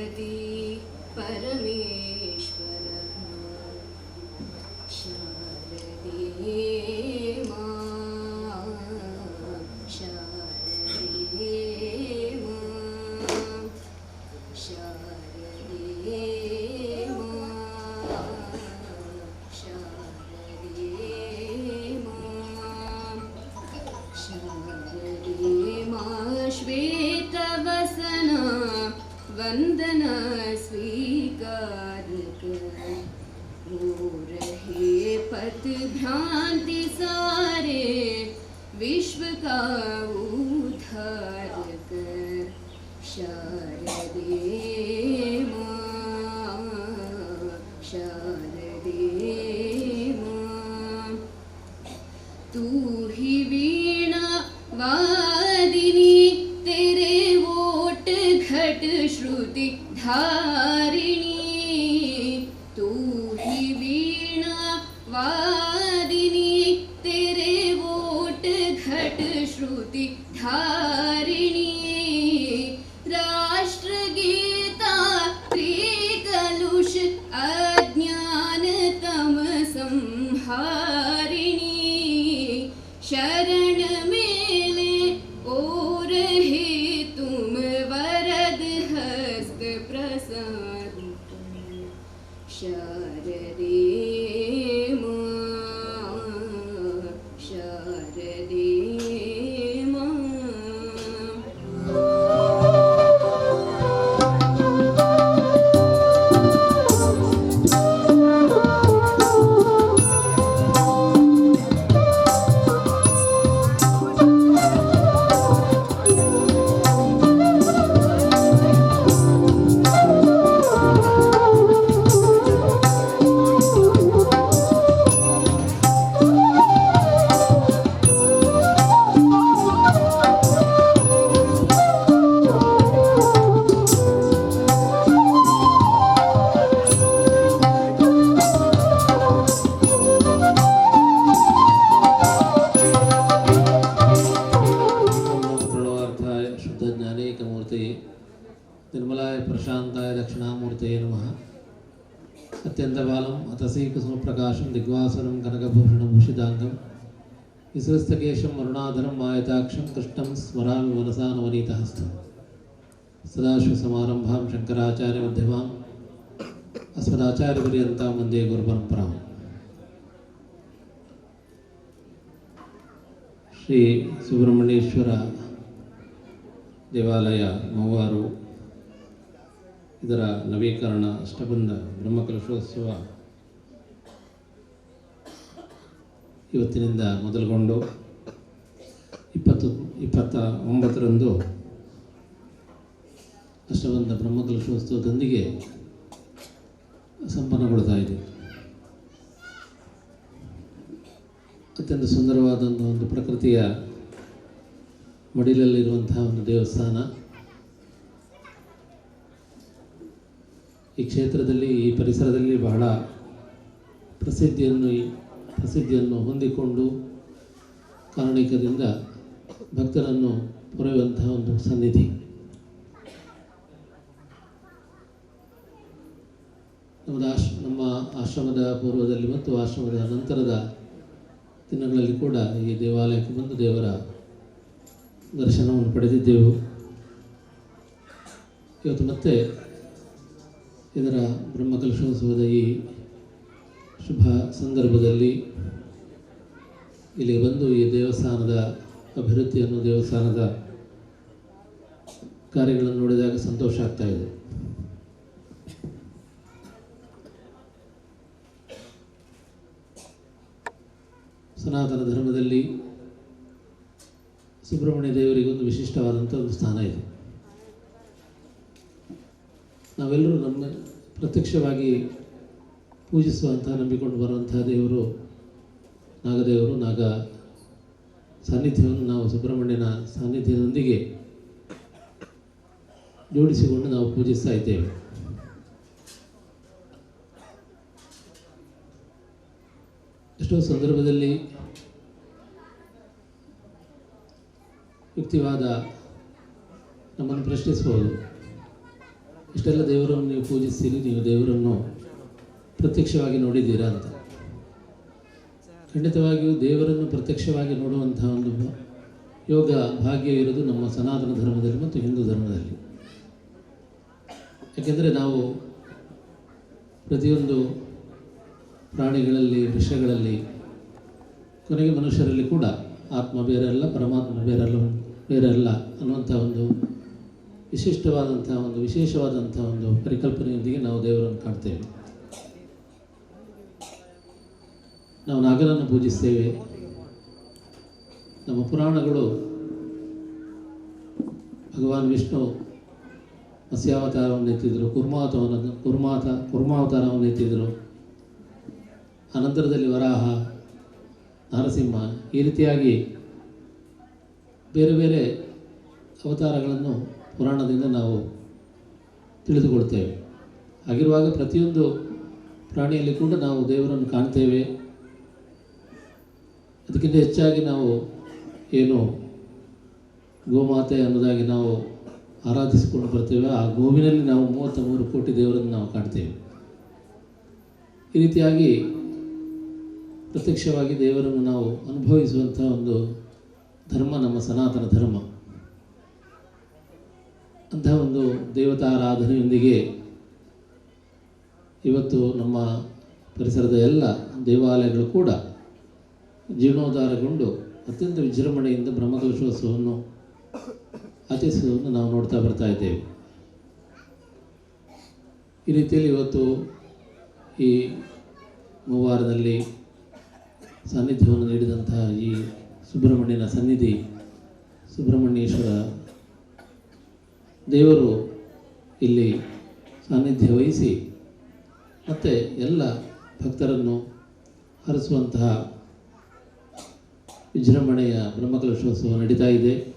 भगवती परमे वंदना स्वीकार कर हो रहे पथ भ्रांति सारे विश्व का उधार कर शा धारिणी, तू ही वीणा वादिनी तेरे वोट घट श्रुति धारिणी। राष्ट्रगीता त्रिकलुष अज्ञान तम संहारिणी ಬಾಲಂ ಅತಸೀ ಕುಸುಮ ಪ್ರಕಾಶಂ ದಿಗ್ವಾಸರಂ ಕನಕಭೂಷಣಂ ಭೂಷಿತಾಂಗಂ ವಿಸೃಸ್ತಕೇಶಂ ಅರುಣಾಧರಂ ಮಾಯತಾಕ್ಷಂ ಕೃಷ್ಣಂ ಸ್ಮರಾಮಿ ಮನಸಾ ನವನೀತಹಸ್ತಂ ಸದಾಶಿವಸಮಾರಂಭಾಂ ಶಂಕರಾಚಾರ್ಯ ಮಧ್ಯಮಾಂ ಅಸ್ಮದಾಚಾರ್ಯಪರ್ಯಂತಾಂ ವಂದೇ ಗುರುಪರಂಪರಾಂ ಶ್ರೀ ಸುಬ್ರಹ್ಮಣ್ಯೇಶ್ವರ ದೇವಾಲಯ ಮೂವಾರು ಇದರ ನವೀಕರಣ ಅಷ್ಟಬಂಧ ಬ್ರಹ್ಮಕಲಶೋತ್ಸವ ಇವತ್ತಿನಿಂದ ಮೊದಲುಗೊಂಡು ಇಪ್ಪತ್ತು, ಇಪ್ಪತ್ತ ಒಂಬತ್ತರಂದು ಅಷ್ಟಬಂಧ ಬ್ರಹ್ಮಕಲಶೋತ್ಸವದೊಂದಿಗೆ ಸಂಪನ್ನಗೊಳ್ತಾ ಇದೆ. ಅತ್ಯಂತ ಸುಂದರವಾದಂಥ ಒಂದು ಪ್ರಕೃತಿಯ ಮಡಿಲಲ್ಲಿರುವಂತಹ ಒಂದು ದೇವಸ್ಥಾನ. ಈ ಕ್ಷೇತ್ರದಲ್ಲಿ, ಈ ಪರಿಸರದಲ್ಲಿ ಬಹಳ ಪ್ರಸಿದ್ಧಿಯನ್ನು ಪ್ರಸಿದ್ಧಿಯನ್ನು ಹೊಂದಿಕೊಂಡು ಕಾರಣಿಕದಿಂದ ಭಕ್ತರನ್ನು ಪೊರೆಯುವಂತಹ ಒಂದು ಸನ್ನಿಧಿ. ನಮ್ಮದು ಆಶ್, ನಮ್ಮ ಆಶ್ರಮದ ಪೂರ್ವದಲ್ಲಿ ಮತ್ತು ಆಶ್ರಮದ ನಂತರದ ದಿನಗಳಲ್ಲಿ ಕೂಡ ಈ ದೇವಾಲಯಕ್ಕೆ ಬಂದು ದೇವರ ದರ್ಶನವನ್ನು ಪಡೆದಿದ್ದೆವು. ಇವತ್ತು ಮತ್ತೆ ಇದರ ಬ್ರಹ್ಮಕಲಶೋತ್ಸವದ ಈ ಶುಭ ಸಂದರ್ಭದಲ್ಲಿ ಇಲ್ಲಿ ಬಂದು ಈ ದೇವಸ್ಥಾನದ ಅಭಿವೃದ್ಧಿಯನ್ನು ದೇವಸ್ಥಾನದ ಕಾರ್ಯಗಳನ್ನು ನೋಡಿದಾಗ ಸಂತೋಷ ಆಗ್ತಾ ಇದೆ. ಸನಾತನ ಧರ್ಮದಲ್ಲಿ ಸುಬ್ರಹ್ಮಣ್ಯ ದೇವರಿಗೆ ಒಂದು ವಿಶಿಷ್ಟವಾದಂಥ ಒಂದು ಸ್ಥಾನ ಇದೆ. ನಾವೆಲ್ಲರೂ ನಮ್ಮ ಪ್ರತ್ಯಕ್ಷವಾಗಿ ಪೂಜಿಸುವಂತಹ ನಂಬಿಕೊಂಡು ಬರುವಂತಹ ದೇವರು ನಾಗದೇವರು, ನಾಗ ಸಾನ್ನಿಧ್ಯವನ್ನು ನಾವು ಸುಬ್ರಹ್ಮಣ್ಯನ ಸಾನ್ನಿಧ್ಯದೊಂದಿಗೆ ಜೋಡಿಸಿಕೊಂಡು ನಾವು ಪೂಜಿಸ್ತಾ ಇದ್ದೇವೆ. ಎಷ್ಟೋ ಸಂದರ್ಭದಲ್ಲಿ ಯುಕ್ತಿವಾದ ನಮ್ಮನ್ನು ಪ್ರಶ್ನಿಸಬಹುದು. ಇಷ್ಟೆಲ್ಲ ದೇವರನ್ನು ನೀವು ಪೂಜಿಸ್ತೀರಿ, ನೀವು ದೇವರನ್ನು ಪ್ರತ್ಯಕ್ಷವಾಗಿ ನೋಡಿದ್ದೀರಾ ಅಂತ. ಖಂಡಿತವಾಗಿಯೂ ದೇವರನ್ನು ಪ್ರತ್ಯಕ್ಷವಾಗಿ ನೋಡುವಂತಹ ಒಂದು ಯೋಗ ಭಾಗ್ಯ ಇರೋದು ನಮ್ಮ ಸನಾತನ ಧರ್ಮದಲ್ಲಿ ಮತ್ತು ಹಿಂದೂ ಧರ್ಮದಲ್ಲಿ. ಯಾಕೆಂದರೆ ನಾವು ಪ್ರತಿಯೊಂದು ಪ್ರಾಣಿಗಳಲ್ಲಿ ವಿಷಯಗಳಲ್ಲಿ ಕೊನೆಗೆ ಮನುಷ್ಯರಲ್ಲಿ ಕೂಡ ಆತ್ಮ ಬೇರೆಯಲ್ಲ ಪರಮಾತ್ಮ ಬೇರೆಲ್ಲ ಬೇರೆಯಲ್ಲ ಅನ್ನುವಂಥ ಒಂದು ವಿಶಿಷ್ಟವಾದಂಥ ಒಂದು ವಿಶೇಷವಾದಂಥ ಒಂದು ಪರಿಕಲ್ಪನೆಯೊಂದಿಗೆ ನಾವು ದೇವರನ್ನು ಕಾಣ್ತೇವೆ. ನಾವು ನಾಗರನ್ನು ಪೂಜಿಸ್ತೇವೆ. ನಮ್ಮ ಪುರಾಣಗಳು ಭಗವಾನ್ ವಿಷ್ಣು ಮತ್ಸ್ಯಾವತಾರವನ್ನು ಎತ್ತಿದ್ರು ಕುರ್ಮಾತವನ ಕುರ್ಮಾತ, ಕುರ್ಮಾವತಾರವನ್ನು ಎತ್ತಿದ್ರು. ಅನಂತರದಲ್ಲಿ ವರಾಹ, ನರಸಿಂಹ ಈ ರೀತಿಯಾಗಿ ಬೇರೆ ಬೇರೆ ಅವತಾರಗಳನ್ನು ಪುರಾಣದಿಂದ ನಾವು ತಿಳಿದುಕೊಳ್ತೇವೆ. ಹಾಗಿರುವಾಗ ಪ್ರತಿಯೊಂದು ಪ್ರಾಣಿಯಲ್ಲಿ ಕೂಡ ನಾವು ದೇವರನ್ನು ಕಾಣ್ತೇವೆ. ಅದಕ್ಕಿಂತ ಹೆಚ್ಚಾಗಿ ನಾವು ಏನು ಗೋಮಾತೆ ಅನ್ನೋದಾಗಿ ನಾವು ಆರಾಧಿಸಿಕೊಂಡು ಬರ್ತೇವೆ. ಆ ಗೋವಿನಲ್ಲಿ ನಾವು ಮೂವತ್ತ ಮೂರು ಕೋಟಿ ದೇವರನ್ನು ನಾವು ಕಾಣ್ತೇವೆ. ಈ ರೀತಿಯಾಗಿ ಪ್ರತ್ಯಕ್ಷವಾಗಿ ದೇವರನ್ನು ನಾವು ಅನುಭವಿಸುವಂಥ ಒಂದು ಧರ್ಮ, ನಮ್ಮ ಸನಾತನ ಧರ್ಮ. ಅಂತಹ ಒಂದು ದೇವತಾರಾಧನೆಯೊಂದಿಗೆ ಇವತ್ತು ನಮ್ಮ ಪರಿಸರದ ಎಲ್ಲ ದೇವಾಲಯಗಳು ಕೂಡ ಜೀರ್ಣೋದ್ಧಾರಗೊಂಡು ಅತ್ಯಂತ ವಿಜೃಂಭಣೆಯಿಂದ ಬ್ರಹ್ಮಕಲಶೋತ್ಸವವನ್ನು ಆಚರಿಸುವುದನ್ನು ನಾವು ನೋಡ್ತಾ ಬರ್ತಾ ಇದ್ದೇವೆ. ಈ ರೀತಿಯಲ್ಲಿ ಇವತ್ತು ಈ ಮೂವಾರದಲ್ಲಿ ಸಾನ್ನಿಧ್ಯವನ್ನು ನೀಡಿದಂತಹ ಈ ಸುಬ್ರಹ್ಮಣ್ಯನ ಸನ್ನಿಧಿ ಸುಬ್ರಹ್ಮಣ್ಯೇಶ್ವರ ದೇವರು ಇಲ್ಲಿ ಸಾನ್ನಿಧ್ಯ ವಹಿಸಿ ಮತ್ತು ಎಲ್ಲ ಭಕ್ತರನ್ನು ಹರಿಸುವಂತಹ ವಿಜೃಂಭಣೆಯ ಬ್ರಹ್ಮಕಲಶೋತ್ಸವ ನಡೀತಾ ಇದೆ.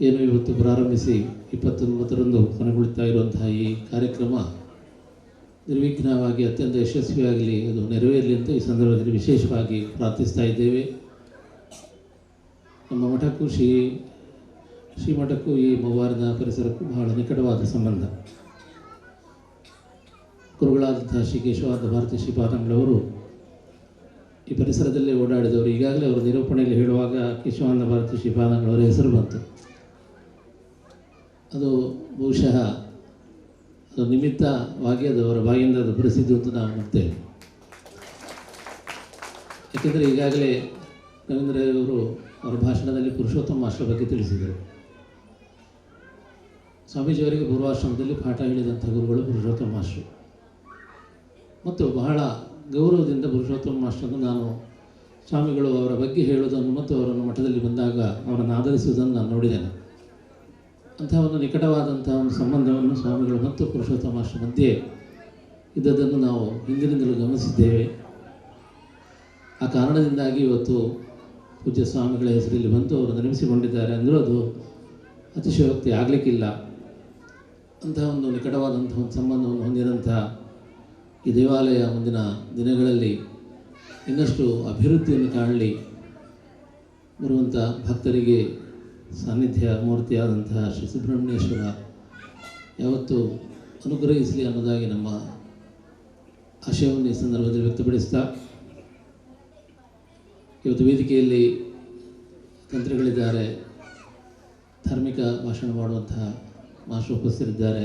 ಏನು ಇವತ್ತು ಪ್ರಾರಂಭಿಸಿ ಇಪ್ಪತ್ತೊಂಬತ್ತರಂದು ಕೊನೆಗೊಳ್ತಾ ಇರುವಂತಹ ಈ ಕಾರ್ಯಕ್ರಮ ನಿರ್ವಿಘ್ನವಾಗಿ ಅತ್ಯಂತ ಯಶಸ್ವಿಯಾಗಲಿ, ಅದು ನೆರವೇರಲಿ ಅಂತ ಈ ಸಂದರ್ಭದಲ್ಲಿ ವಿಶೇಷವಾಗಿ ಪ್ರಾರ್ಥಿಸ್ತಾ ಇದ್ದೇವೆ. ನಮ್ಮ ಮಠಕ್ಕೂ ಶ್ರೀ ಶ್ರೀಮಠಕ್ಕೂ ಈ ಮೂವಾರದ ಪರಿಸರಕ್ಕೂ ಬಹಳ ನಿಕಟವಾದ ಸಂಬಂಧ. ಗುರುಗಳಾದಂತಹ ಶ್ರೀ ಕೇಶವಾದ ಭಾರತಿ ಶ್ರೀಪಾದಂಗಳವರು ಈ ಪರಿಸರದಲ್ಲೇ ಓಡಾಡಿದವರು ಈಗಾಗಲೇ ಅವರು ನಿರೂಪಣೆಯಲ್ಲಿ ಹೇಳುವಾಗ ಕೇಶವಾನಂದ ಭಾರತಿ ಅವರ ಹೆಸರು ಬಂತು. ಅದು ಬಹುಶಃ ಅದು ನಿಮಿತ್ತವಾಗಿ ಅದು ಅವರ ಬಾಯಿಂದ ಅದು ಬರೆಸಿದ್ದು ಅಂತ ನಾವು ನೋಡ್ತೇವೆ ಯಾಕೆಂದರೆ ಈಗಾಗಲೇ ರವೀಂದ್ರ ಅವರು ಅವರ ಭಾಷಣದಲ್ಲಿ ಪುರುಷೋತ್ತಮ ಮಾಸ್ಟರ್ ಬಗ್ಗೆ ತಿಳಿಸಿದರು. ಸ್ವಾಮೀಜಿಯವರಿಗೆ ಪೂರ್ವಾಶ್ರಮದಲ್ಲಿ ಪಾಠ ಹೇಳಿದಂಥ ಗುರುಗಳು ಪುರುಷೋತ್ತಮ ಮತ್ತು ಬಹಳ ಗೌರವದಿಂದ ಪುರುಷೋತ್ತಮ ಮಾಸ್ಟರ್ನ ನಾನು ಸ್ವಾಮಿಗಳು ಅವರ ಬಗ್ಗೆ ಹೇಳುವುದನ್ನು ಮತ್ತು ಅವರನ್ನು ಮಠದಲ್ಲಿ ಬಂದಾಗ ಅವರನ್ನು ಆಧರಿಸುವುದನ್ನು ನಾನು ನೋಡಿದ್ದೇನೆ. ಅಂತಹ ಒಂದು ನಿಕಟವಾದಂತಹ ಒಂದು ಸಂಬಂಧವನ್ನು ಸ್ವಾಮಿಗಳು ಮತ್ತು ಪುರುಷೋತ್ತಮ ಮಾಸ್ಟರ್ ಮಧ್ಯೆ ಇದ್ದದನ್ನು ನಾವು ಹಿಂದಿನಿಂದಲೂ ಗಮನಿಸಿದ್ದೇವೆ. ಆ ಕಾರಣದಿಂದಾಗಿ ಇವತ್ತು ಪೂಜ್ಯ ಸ್ವಾಮಿಗಳ ಹೆಸರಲ್ಲಿ ಬಂದು ಅವರು ನಿರ್ಮಿಸಿಕೊಂಡಿದ್ದಾರೆ ಅಂದರೂ ಅದು ಅತಿಶಯೋಕ್ತಿ ಆಗಲಿಕ್ಕಿಲ್ಲ. ಅಂತಹ ಒಂದು ನಿಕಟವಾದಂಥ ಒಂದು ಸಂಬಂಧವನ್ನು ಹೊಂದಿದಂಥ ಈ ದೇವಾಲಯ ಮುಂದಿನ ದಿನಗಳಲ್ಲಿ ಇನ್ನಷ್ಟು ಅಭಿವೃದ್ಧಿಯನ್ನು ಕಾಣಲಿ. ಬರುವಂಥ ಭಕ್ತರಿಗೆ ಸಾನ್ನಿಧ್ಯ, ಮೂರ್ತಿಯಾದಂತಹ ಶ್ರೀ ಸುಬ್ರಹ್ಮಣ್ಯೇಶ್ವರ ಯಾವತ್ತೂ ಅನುಗ್ರಹಿಸಲಿ ಅನ್ನೋದಾಗಿ ನಮ್ಮ ಆಶಯವನ್ನು ಈ ಸಂದರ್ಭದಲ್ಲಿ ವ್ಯಕ್ತಪಡಿಸ್ತಾ, ಇವತ್ತು ವೇದಿಕೆಯಲ್ಲಿ ತಂತ್ರಿಗಳಿದ್ದಾರೆ, ಧಾರ್ಮಿಕ ಭಾಷಣ ಮಾಡುವಂತಹ ಮಾಸ್ಟರ್ ಉಪಸ್ಥಿತರಿದ್ದಾರೆ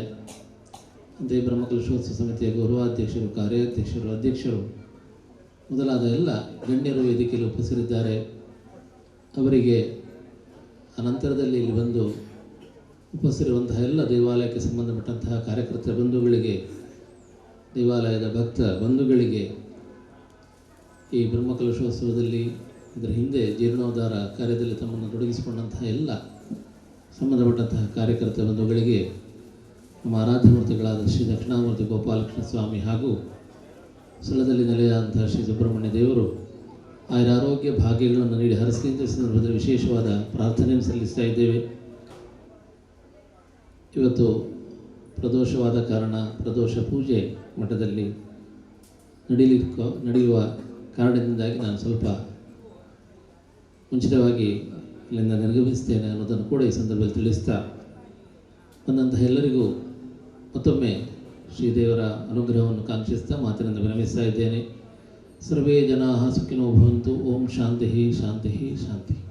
ಅಂತೆಯೇ ಬ್ರಹ್ಮಕಲಶೋತ್ಸವ ಸಮಿತಿಯ ಗೌರವಾಧ್ಯಕ್ಷರು, ಕಾರ್ಯಾಧ್ಯಕ್ಷರು, ಅಧ್ಯಕ್ಷರು ಮೊದಲಾದ ಎಲ್ಲ ಗಣ್ಯರು ವೇದಿಕೆಯಲ್ಲಿ ಉಪಸ್ಥಿತರಿದ್ದಾರೆ ಅವರಿಗೆ ಅನಂತರದಲ್ಲಿ ಇಲ್ಲಿ ಬಂದು ಉಪಸ್ಥಿರುವಂತಹ ಎಲ್ಲ ದೇವಾಲಯಕ್ಕೆ ಸಂಬಂಧಪಟ್ಟಂತಹ ಕಾರ್ಯಕರ್ತರ ಬಂಧುಗಳಿಗೆ, ದೇವಾಲಯದ ಭಕ್ತ ಬಂಧುಗಳಿಗೆ ಈ ಬ್ರಹ್ಮಕಲಶೋತ್ಸವದಲ್ಲಿ ಇದರ ಹಿಂದೆ ಜೀರ್ಣೋದ್ಧಾರ ಕಾರ್ಯದಲ್ಲಿ ತಮ್ಮನ್ನು ತೊಡಗಿಸಿಕೊಂಡಂತಹ ಎಲ್ಲ ಸಂಬಂಧಪಟ್ಟಂತಹ ಕಾರ್ಯಕರ್ತ ಬಂಧುಗಳಿಗೆ ನಮ್ಮ ಆರಾಧ್ಯಮೂರ್ತಿಗಳಾದ ಶ್ರೀ ದಕ್ಷಿಣಾಮೂರ್ತಿ ಗೋಪಾಲಕೃಷ್ಣ ಸ್ವಾಮಿ ಹಾಗೂ ಸ್ಥಳದಲ್ಲಿ ನೆಲೆಯಾದಂಥ ಶ್ರೀ ಸುಬ್ರಹ್ಮಣ್ಯ ದೇವರು ಆಯರ ಆರೋಗ್ಯ ಭಾಗ್ಯಗಳನ್ನು ನೀಡಿ ಹರಸಲಿ ಅಂತ ಸಂದರ್ಭದಲ್ಲಿ ವಿಶೇಷವಾದ ಪ್ರಾರ್ಥನೆಯನ್ನು ಸಲ್ಲಿಸ್ತಾ ಇದ್ದೇವೆ. ಇವತ್ತು ಪ್ರದೋಷವಾದ ಕಾರಣ ಪ್ರದೋಷ ಪೂಜೆ ಮಠದಲ್ಲಿ ನಡೀಲಿ ನಡೆಯುವ ಕಾರಣದಿಂದಾಗಿ ನಾನು ಸ್ವಲ್ಪ ಮುಂಚಿತವಾಗಿ ಇಲ್ಲಿಂದ ನಿರ್ಗಮಿಸ್ತೇನೆ ಅನ್ನೋದನ್ನು ಕೂಡ ಈ ಸಂದರ್ಭದಲ್ಲಿ ತಿಳಿಸ್ತಾ ಬಂದಂತಹ ಎಲ್ಲರಿಗೂ ಮತ್ತೊಮ್ಮೆ ಶ್ರೀದೇವರ ಅನುಗ್ರಹವನ್ನು ಕಾಂಕ್ಷಿಸ್ತಾ ಮಾತಿನಿಂದ ವಿರಮಿಸ್ತಾ ಇದ್ದೇನೆ. ಸರ್ವೇ ಜನಾ ಸುಖಿನೋ ಭವಂತು, ಓಂ ಶಾಂತಿ ಶಾಂತಿ ಶಾಂತಿ.